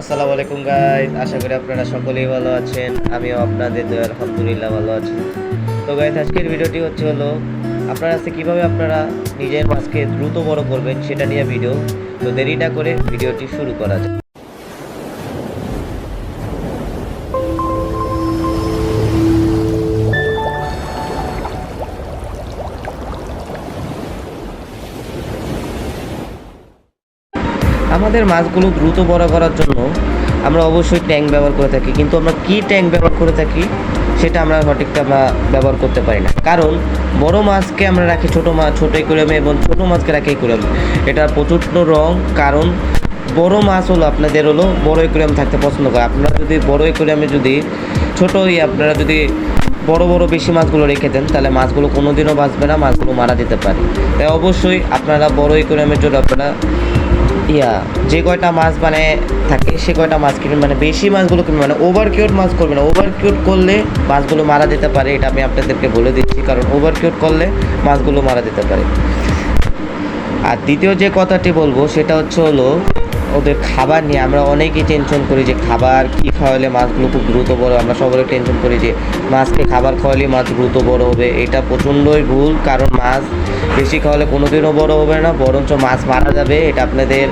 আসসালামু আলাইকুম গাইজ আশা করি আপনারা সকলেই ভালো আছেন। আমিও আপনাদের দয়া, আলহামদুলিল্লাহ ভালো আছি। তো গাইজ আজকের ভিডিওটি হচ্ছে হলো, আপনারা আজকে কীভাবে আপনারা নিজের মাছকে দ্রুত বড় করবেন সেটা নিয়ে ভিডিও তো দেরি না করে ভিডিওটি শুরু করা যায় আমাদের মাছগুলো দ্রুত বড় করার জন্য আমরা অবশ্যই ট্যাঙ্ক ব্যবহার করে থাকি। কিন্তু আমরা কি ট্যাঙ্ক ব্যবহার করে থাকি, সেটা আমরা সঠিকটা আমরা ব্যবহার করতে পারি না। কারণ বড় মাছকে আমরা রাখি ছোটো মাছ ছোটো একুরিয়ামে এবং ছোটো মাছকে রাখি একুরিয়ামে। এটা প্রচণ্ড রং, কারণ বড় মাছ হলো আপনাদের হলো বড় একুরিয়াম থাকতে পছন্দ করে। আপনারা যদি বড় একুরিয়ামে যদি ছোটো ইয়ে আপনারা যদি বড় বড় বেশি মাছগুলো রেখে দেন, তাহলে মাছগুলো কোনোদিনও বাঁচবে না, মাছগুলো মারা যেতে পারে। তাই অবশ্যই আপনারা বড় একুরিয়ামের জন্য আপনারা ইয়া, যে কয়টা মাছ মানে থাকে, সে কয়টা মাছ কিনবেন মানে বেশি মাছগুলো কিনবেন মানে ওভার কিউট মাছ করবেন। ওভার কিউট করলে মাছগুলো মারা যেতে পারে, এটা আমি আপনাদেরকে বলে দিচ্ছি, কারণ ওভার কিউট করলে মাছগুলো মারা যেতে পারে। আর দ্বিতীয় যে কথাটি বলব, সেটা হচ্ছে হলো ওদের খাবার নিয়ে আমরা অনেকেই টেনশন করি যে খাবার কী খাওয়ালে মাছগুলো খুব দ্রুত বড় আমরা সবাই টেনশন করি যে মাছকে খাবার খাওয়ালে মাছ দ্রুত বড় হবে। এটা প্রচণ্ডই ভুল, কারণ মাছ বেশি খাওয়ালে কোনোদিনও বড় হবে না, বরঞ্চ মাছ মারা যাবে, এটা আপনাদের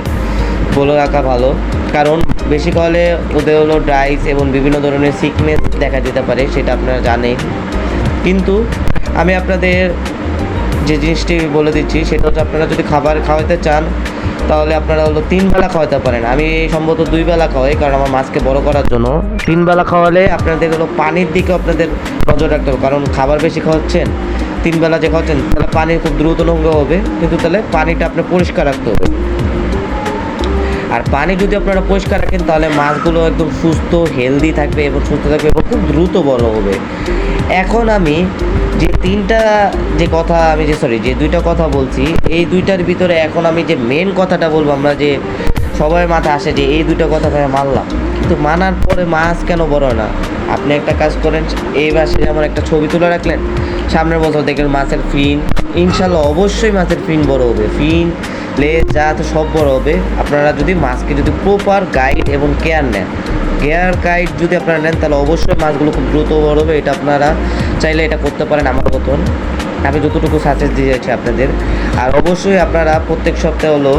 বলে রাখা ভালো। কারণ বেশি খাওয়ালে ওদের হলো ড্রাইস এবং বিভিন্ন ধরনের সিকনেস দেখা যেতে পারে, সেটা আপনারা জানেন। কিন্তু আমি আপনাদের যে জিনিসটি বলে দিচ্ছি, সেটা হচ্ছে আপনারা যদি খাবার খাওয়াতে চান তাহলে আপনারা হলো তিন বেলা খাওয়াতে পারেন। আমি সম্ভবত দুই বেলা খাওয়াই, কারণ আমার মাছকে বড় করার জন্য। তিন বেলা খাওয়ালে আপনাদের হলো পানির দিকে আপনাদের নজর রাখতে হবে, কারণ খাবার বেশি খাওয়াচ্ছেন, তিন বেলা যে খাওয়াচ্ছেন, তাহলে পানি খুব দ্রুত নোংরা হবে। কিন্তু তাহলে পানিটা আপনার পরিষ্কার রাখতে হবে। আর পানি যদি আপনারা পরিষ্কার রাখেন, তাহলে মাছগুলো একদম সুস্থ হেলদি থাকবে এবং সুস্থ থাকবে এবং খুব দ্রুত বড় হবে। এখন আমি যে তিনটা যে কথা আমি যে সরি যে দুইটা কথা বলছি, এই দুইটার ভিতরে এখন আমি যে মেন কথাটা বলব আমরা যে সবাই মাথায় আসে যে এই দুইটা কথা আমি মানলাম। কিন্তু মানার পরে মাছ কেন বড় না? আপনি একটা কাজ করেন, এই মাসে যেমন একটা ছবি তুলে রাখলেন। সামনের বছর দেখলেন মাছের ফিন। ইনশাল্লাহ অবশ্যই মাছের ফিন বড় হবে। ফিন, লেজ যা সব বড় হবে। আপনারা যদি মাছকে যদি প্রপার গাইড এবং কেয়ার নেন কেয়ার গাইড যদি আপনারা নেন, তাহলে অবশ্যই মাছগুলো খুব দ্রুত বড় হবে। এটা আপনারা চাইলে এটা করতে পারেন আমার মতন। আমি যতটুকু সাজেস্ট দিয়েছি আপনাদের। আর অবশ্যই আপনারা প্রত্যেক সপ্তাহে হলো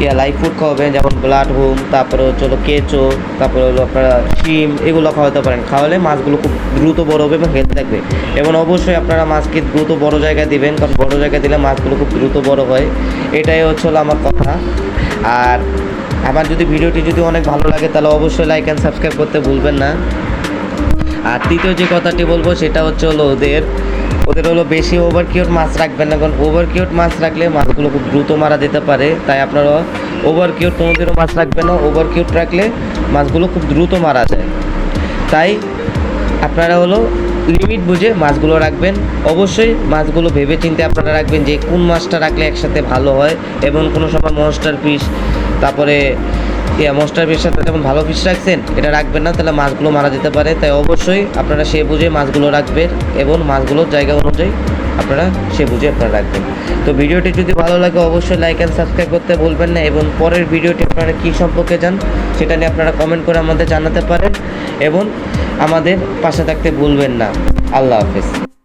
ইয়া লাইফ ফুড খাওয়াবেন, যেমন ব্লাড হোম তারপরে হচ্ছে হলো কেঁচো, তারপরে হলো আপনারা শিম, এগুলো খাওয়াতে পারেন। খাওয়ালে মাছগুলো খুব দ্রুত বড় হবে এবং হেলথ থাকবে। এবং অবশ্যই আপনারা মাছকে দ্রুত বড় জায়গায় দিবেন, কারণ বড় জায়গায় দিলে মাছগুলো খুব দ্রুত বড় হয়। এটাই হচ্ছে হলো আমার কথা। আর আমার যদি ভিডিওটি যদি অনেক ভালো লাগে, তাহলে অবশ্যই লাইক অ্যান্ড সাবস্ক্রাইব করতে ভুলবেন না। আর তৃতীয় যে কথাটি বলব, সেটা হচ্ছে হলো ওদের ওদের হলো বেশি ওভার কিউট মাছ রাখবেন না, কারণ ওভার কিউট মাছ রাখলে মাছগুলো খুব দ্রুত মারা যেতে পারে। তাই আপনারা ওভার কিউট কোনোদিনও মাছ রাখবেন না ওভার কিউট রাখলে মাছগুলো খুব দ্রুত মারা যায়। তাই আপনারা হলো লিমিট বুঝে মাছগুলো রাখবেন। অবশ্যই মাছগুলো ভেবে চিন্তে আপনারা রাখবেন যে কোন মাছটা রাখলে একসাথে ভালো হয় এবং কোনো সময় মনস্টার ফিশ তারপরে ইয়া মনস্টার ফিশের সাথে যেমন ভালো ফিশ রাখছেন, এটা রাখবেন না, তাহলে মাছগুলো মারা যেতে পারে। তাই অবশ্যই আপনারা সে বুঝে মাছগুলো রাখবেন এবং মাছগুলোর জায়গা অনুযায়ী আপনারা সে বুঝে আপনারা রাখবেন। তো ভিডিওটি যদি ভালো লাগে, অবশ্যই লাইক অ্যান্ড সাবস্ক্রাইব করতে বলবেন না এবং পরের ভিডিওটি আপনারা কী সম্পর্কে যান সেটা নিয়ে আপনারা কমেন্ট করে আমাদের জানাতে পারেন এবং আমাদের পাশে থাকতে ভুলবেন না। আল্লাহ হাফেজ।